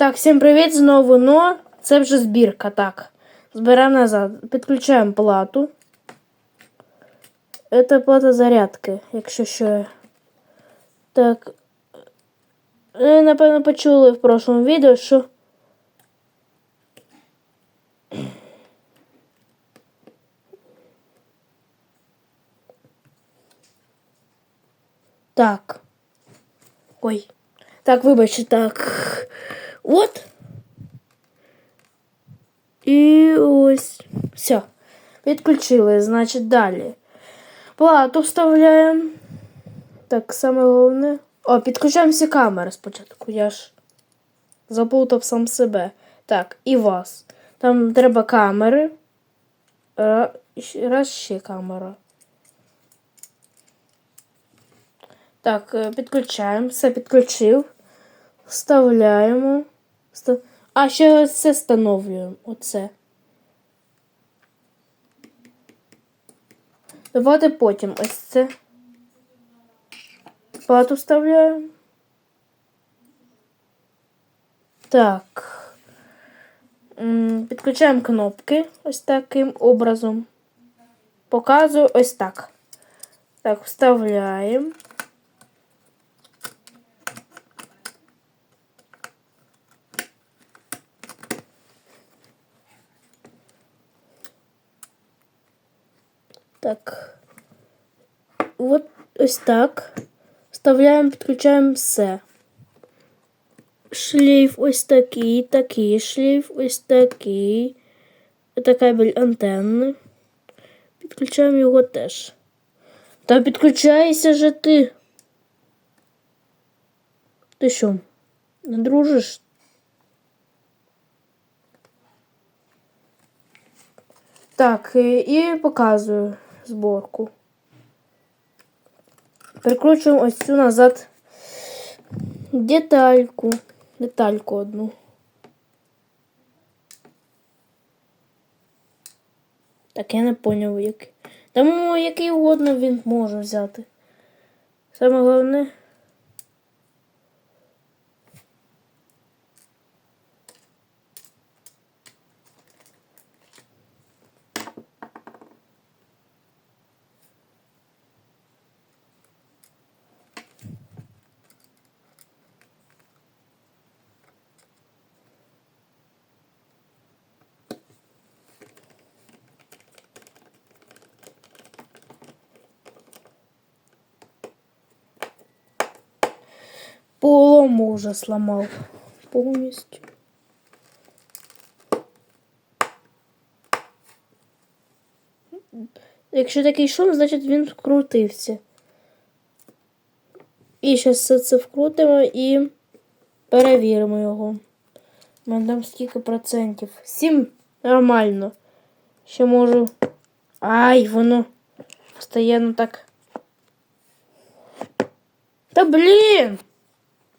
Так, всім привіт знову. Ну, це вже збірка. Так. Зберемо назад. Підключаємо плату. Це плата зарядки, якщо що. Так. Ви, напевно, почули в прошлому відео, що. Так. Ой. Так, вибачте, так. От. І ось. Все. Підключили, значить, далі. Плату вставляємо. Так, саме головне. О, підключаємо всі камери спочатку. Я ж заплутав сам себе. Так, і вас. Там треба камери. Раз ще камера. Так, е, підключаємо. Все підключив. Вставляємо. А, ще ось це встановлюємо. Оце. Давайте потім ось це. Плату вставляємо. Так. Підключаємо кнопки ось таким образом. Показую ось так. Так, вставляємо. Так. От ось так. Вставляємо, підключаємо все. Шлейф ось такий, такий шлейф, ось такий. Це кабель антенни. Підключаємо його теж. Та підключайся же ти. Ти що? Не дружиш? Так, і показую зборку. Прикручуємо ось цю назад детальку. Детальку одну. Так, я не поняв, який. Тому який угодно він може взяти. Саме головне. Полому вже сломав повністю. Якщо такий шум, значить він вкрутився. І зараз все це вкрутимо і перевіримо його. Мене там скільки процентів? Сім нормально. Ще можу. Ай, воно постійно так. Та блін!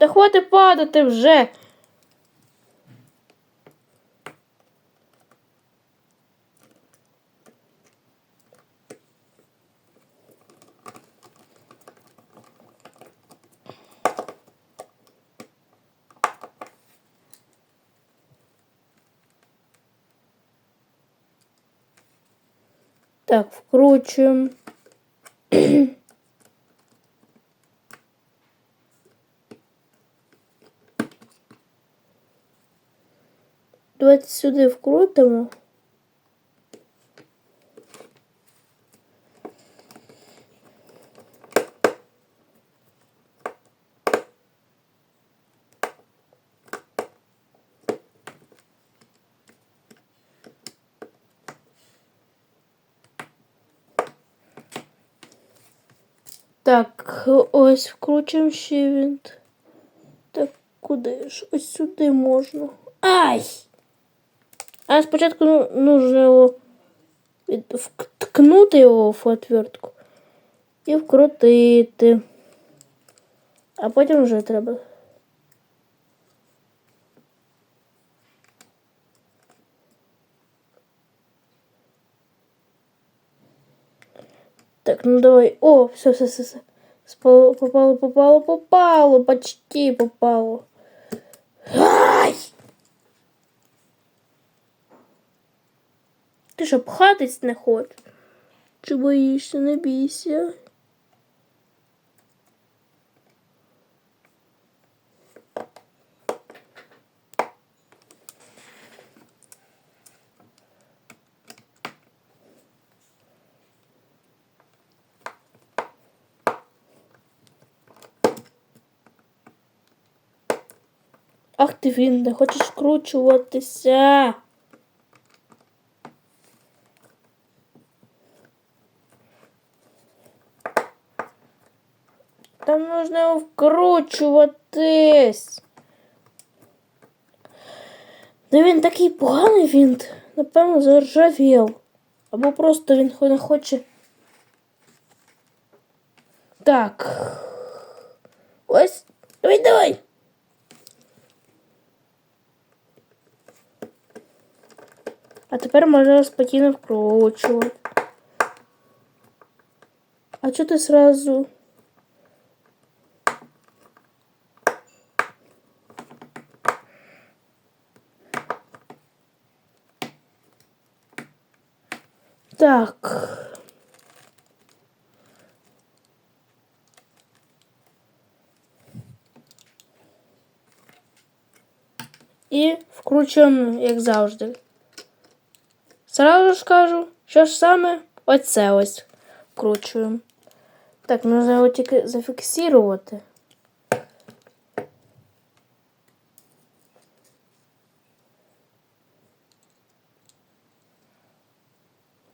Та хватить падати вже. Так, вкручуємо. Давайте сюди вкрутимо. Так, ось вкручуємо ще винт. Так, куди ж? Ось сюди можна. Ай! А спочатку ну, нужно його від- вткнути його в отвертку і вкрутити. А потім вже треба. Так, ну давай. О, все, все, все, все. Спало, попало, попало, попало, почти попало. Що пхатись не хочеш? Чи боїшся, не бійся? Ах ти він, не хочеш вкручуватися. Там можна вкручуватись. Да він такий поганий вінт. Напевно, заржавів. Або просто він не хоче. Так. Ось. Давай, давай. А тепер можна спокійно вкручувати. А чого ти сразу? Так. І вкручуємо, як завжди. Сразу ж кажу, що ж саме оце ось вкручуємо. Так, можна його тільки зафіксувати.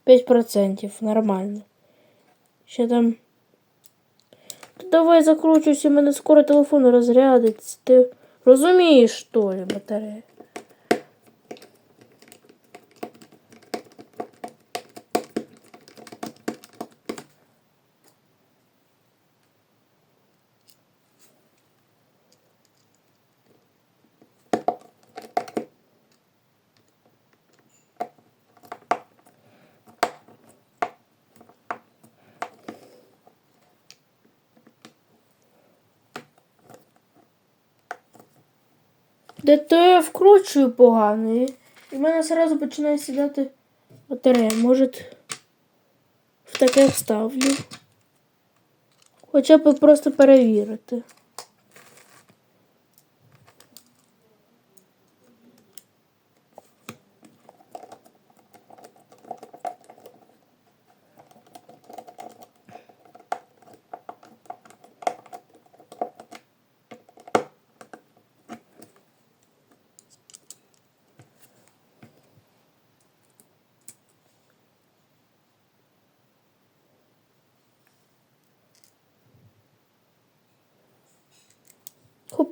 П'ять процентів, нормально. Ще там. Ти давай закручуйся, мене скоро телефон розрядиться. Ти розумієш, що ли, батарея? Де то я вкручую погано і, в мене одразу починає сідати батарея. Може, в таке вставлю. Хоча б просто перевірити.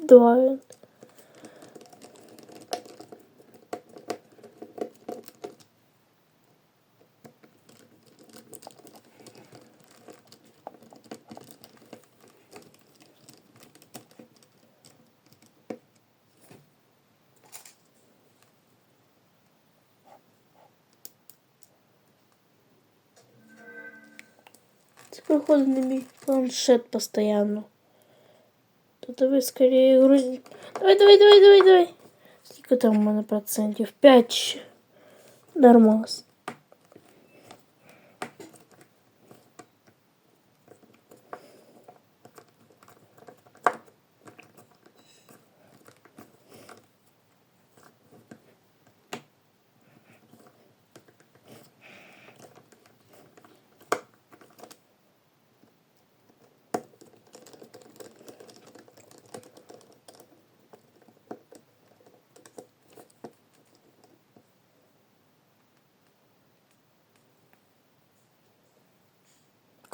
Два. Це приходить на мій планшет постоянно. То давай скорее грузи. Давай, давай, давай, давай, давай. Сколько там у мене процентів? 5 ще. Нормас.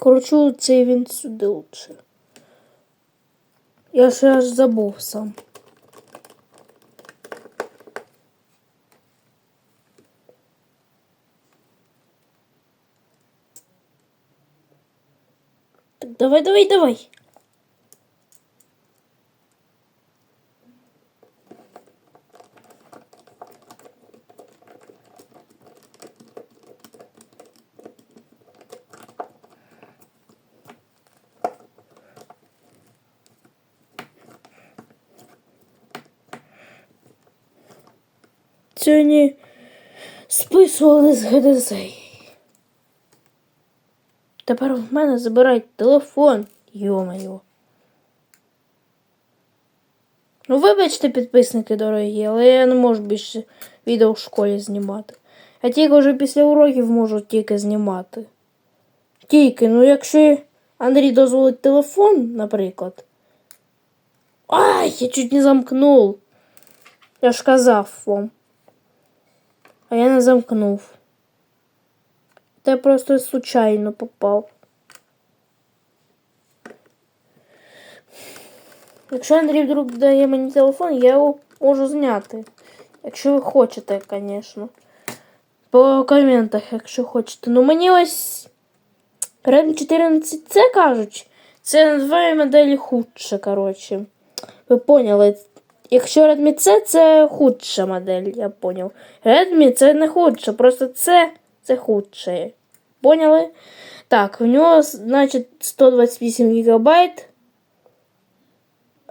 Кручу цей він сюди лучше. Я ще аж забув сам. Так, давай, давай, давай. Сьогодні списували з ГДЗ. Тепер в мене забирають телефон. Йо-моє. Ну, вибачте, підписники дорогі, але я не можу більше відео в школі знімати. Я тільки вже після уроків можу тільки знімати. Тільки, ну якщо Андрій дозволить телефон, наприклад. Ай, я чуть не замкнув. Я ж казав вам. А я не замкнув. Та просто случайно попав. Якщо Андрій вдруг дає мені телефон, я його можу зняти. Якщо ви хочете, звісно. По коментах, якщо хочете. Ну мені ось Redmi 14C кажуть. Це на моделі худше, коротше. Ви поняли. Якщо Redmi C, це худша модель, я поняв. Redmi це не худше, просто це, це худше. Поняли? Так, в нього, значить, 128 гігабайт.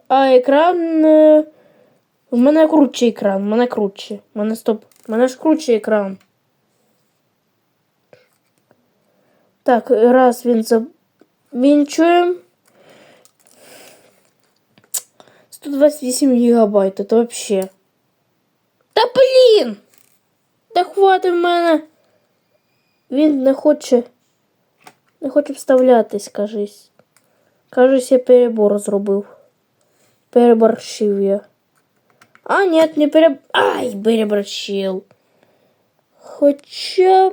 А екран. е, В мене круче екран, в мене круче. В мене стоп. В мене ж круче екран. Так, раз він завінчуємо. 128 гігабайт, это вообще. Та блін! Та хватить в мене. Він не хоче. Не хоче вставлятись, кажись. Кажись, я перебор зробив. Переборщив я. А, нет, не переб... Ай, переборщив. Хоча.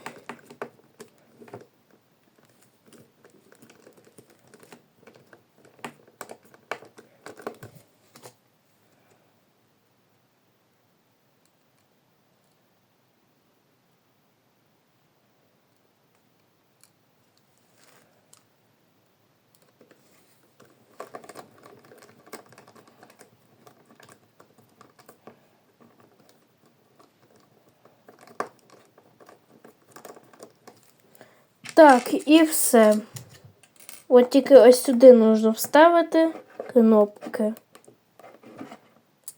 Так, і все. От тільки ось сюди нужно вставити кнопки.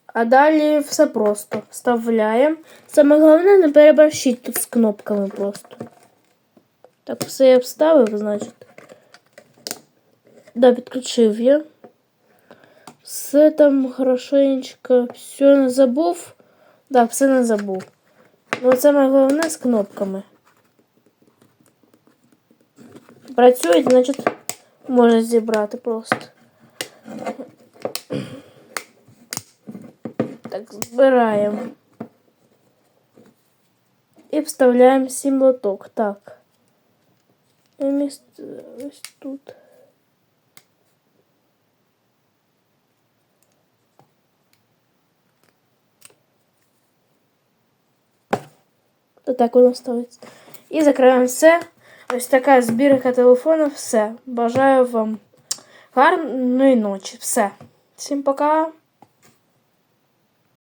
А далі все просто. Вставляємо. Саме головне не переборщіть тут з кнопками просто. Так, все я вставив, значить. Да, підключив я. Все там хорошенечко. Все не забув. Так, все не забув. Ну, саме головне з кнопками. Працюють, значить, можна зібрати просто. Так, збираємо. І вставляємо сім лоток. Так. І місце ось тут. То так воно ставиться. І закриваємо все. Ось така збірка телефону. Все. Бажаю вам гарної ночі. Все. Всім пока.